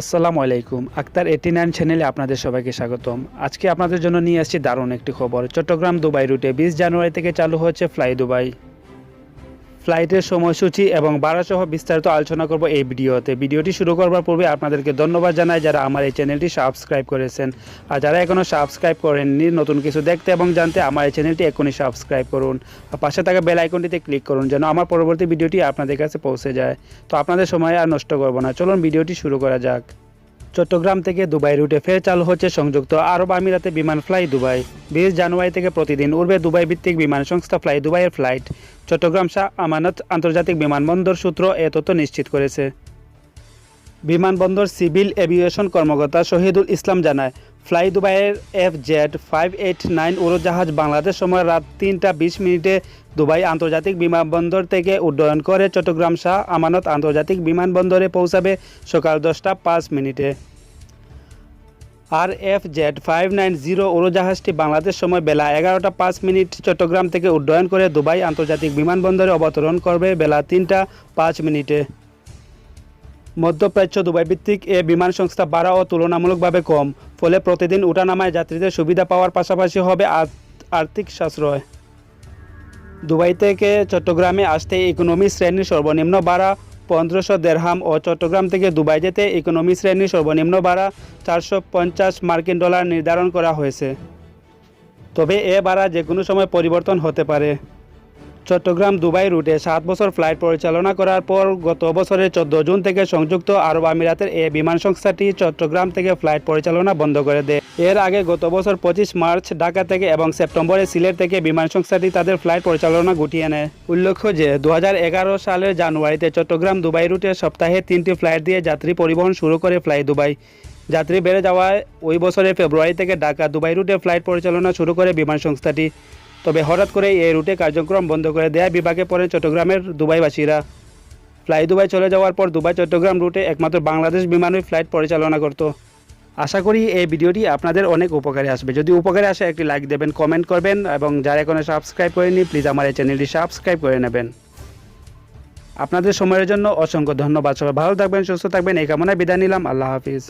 আসসালামু আলাইকুম। আক্তার এটি নাইন চ্যানেলে আপনাদের সবাইকে স্বাগতম। আজকে আপনাদের জন্য নিয়ে আসছি দারুণ একটি খবর। চট্টগ্রাম দুবাই রুটে বিশ জানুয়ারি থেকে চালু হয়েছে ফ্লাই দুবাই। ফ্লাইটের সময়সূচি এবং ভাড়াসহ বিস্তারিত আলোচনা করব এই ভিডিওতে। ভিডিওটি শুরু করবার পূর্বে আপনাদেরকে ধন্যবাদ জানাই যারা আমার এই চ্যানেলটি সাবস্ক্রাইব করেছেন। আর যারা এখনও সাবস্ক্রাইব করেননি, নতুন কিছু দেখতে এবং জানতে আমার এই চ্যানেলটি এখনই সাবস্ক্রাইব করুন। আর পাশে থাকা বেল আইকনটিতে ক্লিক করুন যেন আমার পরবর্তী ভিডিওটি আপনাদের কাছে পৌঁছে যায়। তো আপনাদের সময় আর নষ্ট করব না। চলুন ভিডিওটি শুরু করা যাক। চট্টগ্রাম থেকে দুবাই রুটে ফের চালু হচ্ছে সংযুক্ত আরব আমিরাতে বিমান ফ্লাই দুবাই। বিশ জানুয়ারি থেকে প্রতিদিন উড়বে দুবাই ভিত্তিক বিমান সংস্থা ফ্লাই দুবাইয়ের ফ্লাইট। চট্টগ্রাম শাহ আমানত আন্তর্জাতিক বিমানবন্দর সূত্র এ তথ্য নিশ্চিত করেছে। বিমানবন্দর সিভিল এভিয়েশন কর্মকর্তা শহীদুল ইসলাম জানায়, ফ্লাই দুবাইয়ের F Z five eight nine উড়োজাহাজ বাংলাদেশ সময় রাত তিনটা বিশ মিনিটে দুবাই আন্তর্জাতিক বিমানবন্দর থেকে উড্ডয়ন করে চট্টগ্রাম শাহ আমানত আন্তর্জাতিক বিমানবন্দরে পৌঁছাবে সকাল দশটা পাঁচ মিনিটে। আর F Z five nine zero উড়োজাহাজটি Bangladesh সময় বেলা এগারোটা পাঁচ মিনিট চট্টগ্রাম থেকে উড্ডয়ন করে দুবাই আন্তর্জাতিক বিমানবন্দরে অবতরণ করবে বেলা তিনটা পাঁচ মিনিটে। মধ্যপ্রাচ্য দুবাই ভিত্তিক এ বিমান সংস্থা ভাড়া ও তুলনামূলকভাবে কম, ফলে প্রতিদিন উঠানামায় যাত্রীদের সুবিধা পাওয়ার পাশাপাশি হবে আর্থ- আর্থিক সাশ্রয়। দুবাই থেকে চট্টগ্রামে আসতে ইকোনমি শ্রেণির সর্বনিম্ন ভাড়া পনেরোশো দেড়হাম ও চট্টগ্রাম থেকে দুবাই যেতে ইকোনমি শ্রেণির সর্বনিম্ন ভাড়া চারশো পঞ্চাশ মার্কিন ডলার নির্ধারণ করা হয়েছে। তবে এ ভাড়া যে কোনো সময় পরিবর্তন হতে পারে। চট্টগ্রাম দুবাই রুটে সাত বছর ফ্লাইট পরিচালনা করার পর গত বছরের চোদ্দ জুন থেকে সংযুক্ত আরব আমিরাতের এ বিমান সংস্থাটি চট্টগ্রাম থেকে ফ্লাইট পরিচালনা বন্ধ করে দেয়। এর আগে গত বছর পঁচিশ মার্চ ঢাকা থেকে এবং সেপ্টেম্বরে সিলেট থেকে বিমান সংস্থাটি তাদের ফ্লাইট পরিচালনা গুটিয়ে নেয়। উল্লেখ্য যে, দুহাজার এগারো সালের জানুয়ারিতে চট্টগ্রাম দুবাই রুটে সপ্তাহে তিনটি ফ্লাইট দিয়ে যাত্রী পরিবহন শুরু করে ফ্লাই দুবাই। যাত্রী বেড়ে যাওয়ায় ওই বছরের ফেব্রুয়ারি থেকে ঢাকা দুবাই রুটে ফ্লাইট পরিচালনা শুরু করে বিমান সংস্থাটি। তবে হঠাৎ করে এই রুটে কার্যক্রম বন্ধ করে দেয় বিভাগে পড়েন চট্টগ্রামের দুবাইবাসীরা। ফ্লাই দুবাই চলে যাওয়ার পর দুবাই চট্টগ্রাম রুটে একমাত্র বাংলাদেশ বিমানই ফ্লাইট পরিচালনা করত। আশা করি এই ভিডিওটি আপনাদের অনেক উপকারে আসবে। যদি উপকারে আসে একটি লাইক দেবেন, কমেন্ট করবেন এবং যারা এখনও সাবস্ক্রাইব করেনি প্লিজ আমার এই চ্যানেলটি সাবস্ক্রাইব করে নেবেন। আপনাদের সময়ের জন্য অসংখ্য ধন্যবাদ। সবাই ভালো থাকবেন, সুস্থ থাকবেন, এই কামনায় বিদায় নিলাম। আল্লাহ হাফিজ।